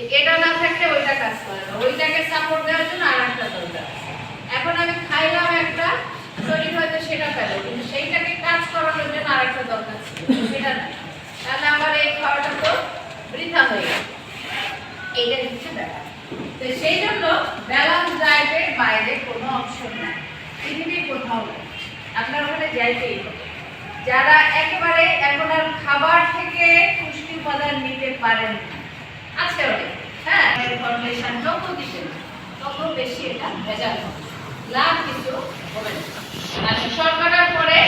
এটা না থাকলে ওইটা কাজ করে না। ওইটাকে সাপোর্ট দেওয়ার জন্য আর একটা দরকার এখন আমি খাইলাম একটা, শরীর হয়তো সেটা পেল কিন্তু সেইটাকে কাজ করানোর জন্য আর একটা দরকার সেটা না। তাহলে আমার এই খাওয়াটা তো বৃথা হয়ে গেল। এইটা হচ্ছে তো সেই জন্য ব্যালান্স ডায়েটের বাইরে কোনো অপশন নাই। পৃথিবীর কোথাও নেই। আপনার ওখানে যাইতেই হবে। যারা একেবারে এখন আর খাবার থেকে পুষ্টি উপাদান নিতে পারেন না আছে অনেক হ্যাঁ যত দিতে তত বেশি এটা ভেজাল হবে। লাভ কিছু হবে না। পরে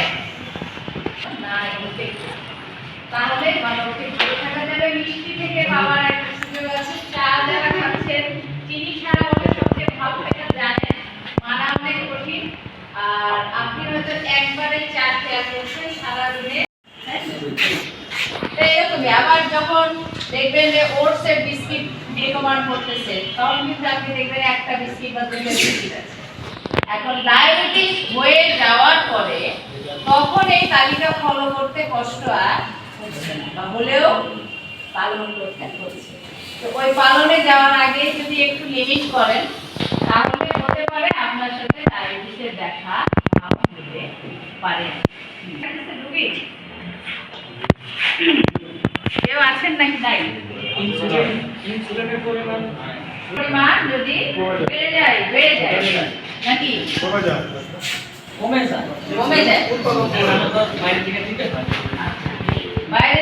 না তাহলে মানুষকে ভালো থাকা যাবে। মিষ্টি থেকে একটা সুযোগ আছে। চা যারা খাচ্ছেন চিনি ছাড়া সবচেয়ে ভালো এটা জানেন মানা অনেক কঠিন। আর আপনি হয়তো একবারে চা খেয়াল করছেন সারাদিনে হ্যাঁ? তো এরকমই আবার যখন দেখবেন যে ওটস এর বিস্কিট নির্গমন করতেছে। তখন কিন্তু আপনি দেখবেন একটা বিস্কিট বা দুটো বিস্কিট আছে। এখন ডায়াবেটিস হয়ে যাওয়ার পরে তখন এই তালিকা ফলো করতে কষ্ট আর হচ্ছে না, বা হলেও পালন করতে হচ্ছে। তো ওই পালনে যাওয়ার আগে যদি একটু লিমিট করেন, তাহলে হতে পারে আপনার সাথে ডায়াবেটিসের দেখা নাও হতে পারে। রোগী? আছেন নাকি নাই ইনসুলিন ইনসুলিনের পরিমাণ পরিমাণ যদি বেড়ে যায় বেড়ে যায় নাকি? কমে যায়। কমে যায়। কমে যায়। বাইরে